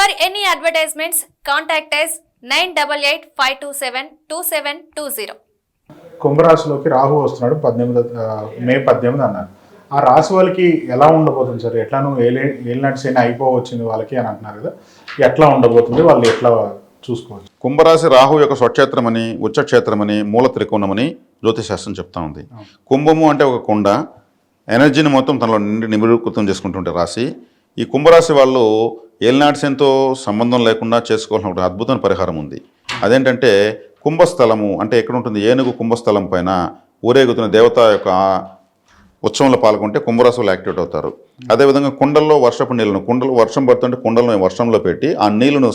For any advertisements, contact us 9885272720. కుంభరాశిలోకి Rahu వస్తున్నాడు పద్దెనిమిది మే పద్దెనిమిది అన్నారు ఆ రాశి వాళ్ళకి ఎలా ఉండబోతుంది సార్? ఎట్లానూ ఏలే ఏలినాటి శని అయిపోవచ్చింది వాళ్ళకి అని అంటున్నారు కదా. ఎట్లా ఉండబోతుంది? వాళ్ళు ఎట్లా చూసుకోవచ్చు కుంభరాశి రాహు యొక్క స్వక్షేత్రమని ఉచ్చక్షేత్రమని మూల త్రికోణమని జ్యోతిశాస్త్రం చెప్తా ఉంది. కుంభము అంటే ఒక కొండ. ఎనర్జీని మొత్తం తనలో నిండి నిబిడీకృతం చేసుకుంటుంటే రాశి. ఈ కుంభరాశి వాళ్ళు ఏలినాటి సంబంధం లేకుండా చేసుకోవాల్సిన ఒక అద్భుతమైన పరిహారం ఉంది. అదేంటంటే కుంభస్థలము అంటే ఎక్కడ ఉంటుంది ఏనుగు కుంభస్థలం పైన ఊరేగుతున్న దేవత యొక్క ఉత్సవంలో పాల్గొంటే కుంభరాశి వాళ్ళు యాక్టివేట్ అవుతారు. అదేవిధంగా కుండల్లో వర్షపు నీళ్ళను కుండలు వర్షం పడుతుంటే కుండలను వర్షంలో పెట్టి ఆ నీళ్ళను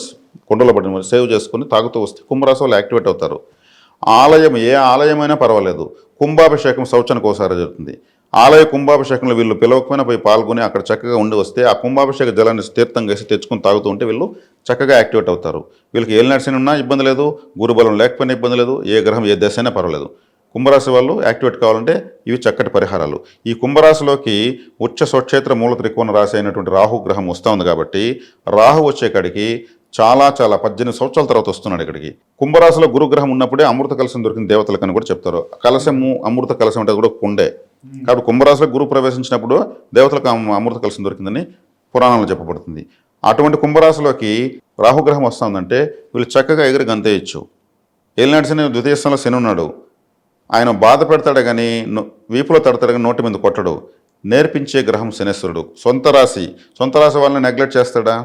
కుండలో పడిన సేవ్ చేసుకుని తాగుతూ వస్తే కుంభరాశి వాళ్ళు యాక్టివేట్ అవుతారు. ఆలయం ఏ ఆలయమైనా పర్వాలేదు. కుంభాభిషేకం శౌచానికి ఒకసారి జరుగుతుంది. ఆలయ కుంభాభిషేకంలో వీళ్ళు పిలవకపోయినా పోయి పాల్గొని అక్కడ చక్కగా ఉండి వస్తే ఆ కుంభాభిషేక జలాన్ని తీర్థం కలిసి తెచ్చుకొని తాగుతూ ఉంటే వీళ్ళు చక్కగా యాక్టివేట్ అవుతారు. వీళ్ళకి ఏ నడిచిన ఉన్నా ఇబ్బంది లేదు గురుబలం లేకపోయినా ఇబ్బంది లేదు ఏ గ్రహం ఏ దశ అయినా పర్వాలేదు. కుంభరాశి వాళ్ళు యాక్టివేట్ కావాలంటే ఇవి చక్కటి పరిహారాలు. ఈ కుంభరాశిలోకి ఉచ్చ స్వక్షేత్ర మూల త్రికోణ రాశి అయినటువంటి రాహు గ్రహం వస్తూ ఉంది కాబట్టి రాహు వచ్చే కాడికి చాలా చాలా పద్దెనిమిది సంవత్సరాల తర్వాత వస్తున్నాడు ఇక్కడికి. కుంభరాశిలో గురుగ్రహం ఉన్నప్పుడే అమృత కలశం దొరికిన దేవతలకని కూడా చెప్తారు. కలశము అమృత కలశం అంటే కూడా కుండే. కాబట్టి కుంభరాశిలో గురువు ప్రవేశించినప్పుడు దేవతలకు అమృత కలిసి దొరికిందని పురాణంలో చెప్పబడుతుంది. అటువంటి కుంభరాశిలోకి రాహుగ్రహం వస్తుందంటే వీళ్ళు చక్కగా ఎగిరి గంతేయచ్చు. ఏలినాటి శని ద్వితీయ స్థానంలో శని ఉన్నాడు. ఆయన బాధ పెడతాడు కానీ వీపులో తడతాడు కానీ నోటి మీద కొట్టడు. నేర్పించే గ్రహం శనేశ్వరుడు. సొంత రాశి. సొంత రాశి వాళ్ళని నెగ్లెక్ట్ చేస్తాడా?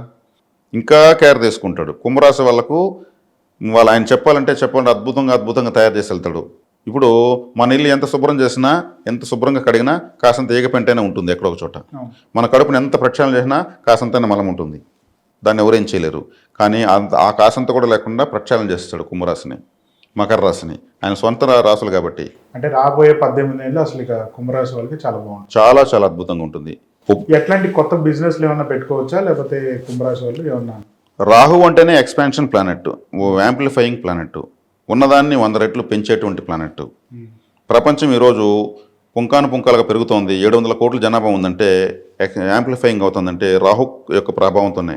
ఇంకా కేర్ తీసుకుంటాడు. కుంభరాశి వాళ్ళకు వాళ్ళు ఆయన చెప్పాలంటే చెప్పాలంటే అద్భుతంగా అద్భుతంగా తయారు చేసి వెళ్తాడు. ఇప్పుడు మన ఇల్లు ఎంత శుభ్రం చేసినా ఎంత శుభ్రంగా కడిగినా కాసంత ఏగపెంటైనా ఉంటుంది ఎక్కడో ఒక చోట. మన కడుపుని ఎంత ప్రక్షాళన చేసినా కాసంతైనా మలం ఉంటుంది. దాన్ని ఎవరేం చేయలేరు. కానీ ఆ కాసంత కూడా లేకుండా ప్రక్షాళన చేస్తాడు కుంభరాశిని మకర రాశిని. ఆయన సొంత రాసులు కాబట్టి. అంటే రాబోయే పద్దెనిమిది ఏళ్ళు అసలు ఇక కుంభరాశి వాళ్ళకి చాలా బాగుంటుంది. చాలా చాలా అద్భుతంగా ఉంటుంది. ఎట్లాంటి కొత్త బిజినెస్లు ఏమన్నా పెట్టుకోవచ్చా? లేకపోతే కుంభరాశి వాళ్ళు ఏమన్నా? రాహు అంటేనే ఎక్స్పాన్షన్ ప్లానెట్ యాంప్లిఫయింగ్ ప్లానెట్ ఉన్నదాన్ని వంద రెట్లు పెంచేటువంటి ప్లానెట్ ప్రపంచం ఈరోజు పుంకాను పుంకాలుగా పెరుగుతోంది. ఏడు వందల కోట్ల జనాభా ఉందంటే యాంప్లిఫయింగ్ అవుతుందంటే రాహు యొక్క ప్రభావంతోనే.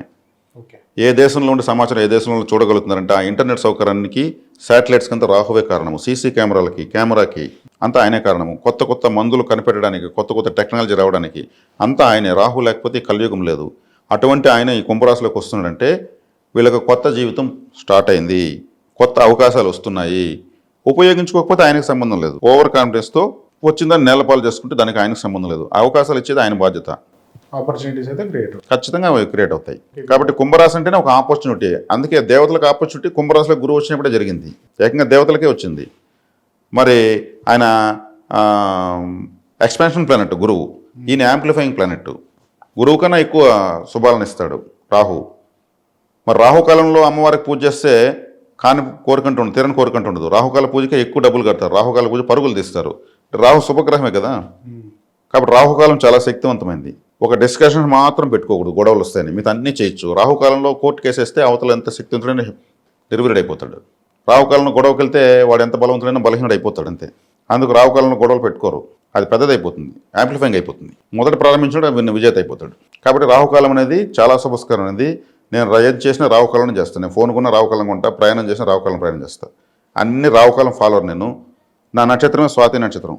ఏ దేశంలో ఉండే సమాచారం ఏ దేశంలో చూడగలుగుతున్నారంటే ఆ ఇంటర్నెట్ సౌకర్యానికి శాటిలైట్స్ కంతా రాహువే కారణము. సీసీ కెమెరాలకి కెమెరాకి అంతా ఆయనే కారణము. కొత్త కొత్త మందులు కనిపెట్టడానికి కొత్త కొత్త టెక్నాలజీ రావడానికి అంతా ఆయనే. రాహు లేకపోతే కలియుగం లేదు. అటువంటి ఆయన ఈ కుంభరాశిలోకి వస్తున్నాడంటే వీళ్ళకి కొత్త జీవితం స్టార్ట్ అయింది. కొత్త అవకాశాలు వస్తున్నాయి. ఉపయోగించుకోకపోతే ఆయనకు సంబంధం లేదు. ఓవర్ కాన్ఫిడెన్స్తో వచ్చిందని నేలపాలు చేసుకుంటే దానికి ఆయనకు సంబంధం లేదు. అవకాశాలు ఇచ్చేది ఆయన బాధ్యత. ఆపర్చునిటీస్ అయితే క్రియేట్ ఖచ్చితంగా అవి క్రియేట్ అవుతాయి. కాబట్టి కుంభరాశి అంటేనే ఒక ఆపర్చునిటీ అందుకే దేవతలకు ఆపర్చునిటీ కుంభరాశిలో గురువు వచ్చినప్పుడే జరిగింది. ఏకంగా దేవతలకే వచ్చింది. మరి ఆయన ఎక్స్పాన్షన్ ప్లానెట్ గురువు. ఈయన యాంప్లిఫైయింగ్ ప్లానెట్ గురువు కన్నా ఎక్కువ శుభాలను ఇస్తాడు. రాహు. మరి రాహుకాలంలో అమ్మవారికి పూజ చేస్తే కాని కోరికంటూ ఉండదు తీరని కోరికంటూ ఉండదు. రాహుకాల పూజకే ఎక్కువ డబ్బులు కడతారు. రాహుకాల పూజ పరుగులు తీస్తారు. రాహు శుభగ్రహమే కదా? కాబట్టి రాహుకాలం చాలా శక్తివంతమైంది. ఒక డిస్కషన్ మాత్రం పెట్టుకోకూడదు గొడవలు వస్తాయని. మిగతా అన్నీ చేయొచ్చు. రాహుకాలంలో కోర్టు కేసు వేస్తే అవతల ఎంత శక్తివంతుడైనా నిర్వీర్యుడు అయిపోతాడు. రాహుకాలంలో గొడవకి వెళ్తే వాడు ఎంత బలవంతుడైనా బలహీనుడు అయిపోతాడు అంతే. అందుకు రాహుకాలంలో గొడవలు పెట్టుకోరు. అది పెద్దది అయిపోతుంది యాంప్లిఫైంగ్ అయిపోతుంది. మొదట ప్రారంభించడం విజేత అయిపోతాడు. కాబట్టి రాహుకాలం అనేది చాలా శుభస్కరం అనేది నేను ఏది చేసినా రాహుకాలం చేస్తాను నేను ఫోన్ కొన్న రాహుకాలం కొంటా ప్రయాణం చేసినా రాహుకాలం ప్రయాణం చేస్తా. అన్ని రాహుకాలం ఫాలోవర్ నేను. నా నక్షత్రమే స్వాతి నక్షత్రం.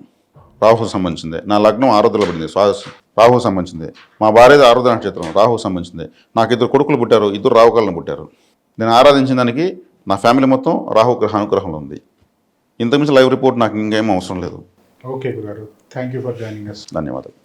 రాహు సంబంధించిందే. నా లగ్నం ఆరుద్రలో పడింది. స్వా రాహు సంబంధించింది. మా భార్యది ఆరుద్ర నక్షత్రం. రాహు సంబంధించింది. నాకు ఇద్దరు కొడుకులు పుట్టారు. ఇద్దరు రాహుకాలను పుట్టారు. నేను ఆరాధించిన దానికి నా ఫ్యామిలీ మొత్తం రాహు గ్రహ అనుగ్రహంలో ఉంది. ఇంతకుమించి లైవ్ రిపోర్ట్ నాకు ఇంకేం అవసరం లేదు. ఓకే గురుగారు. Thank you for joining us ధన్యవాదాలు.